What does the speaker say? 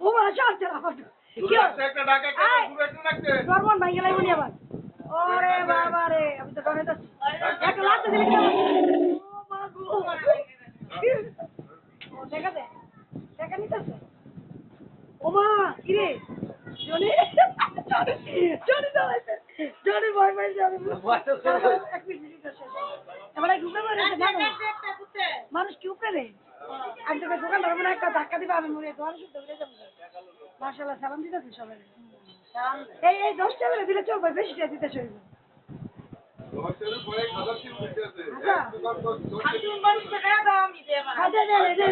ও মা চল চল আমার শুধু একটা ডাক একটা আয়। রাখতে নর্মাল ভাই গেলাই বলি আবার ওরে বাবা রে আমি তো ডরে যাচ্ছি একটা লাগতে দিলে কি দাঁড়াইছে জনি ভয় পাই যাবে এক মিনিট মিনিট ঢুকে পড়ে মানুষ। মানুষ কি উপরে? রে আমি তোকে দোকান ধরবো না একটা ধাক্কা দিবা আমি মরে দোকান শুদ্ধ করে যাব। মার্শাল্লাহ সালাম দিতেছে সবাই। এই এই দশ টাকা দিলে চলবে বেশি টাকা দিতে চলবে। দশের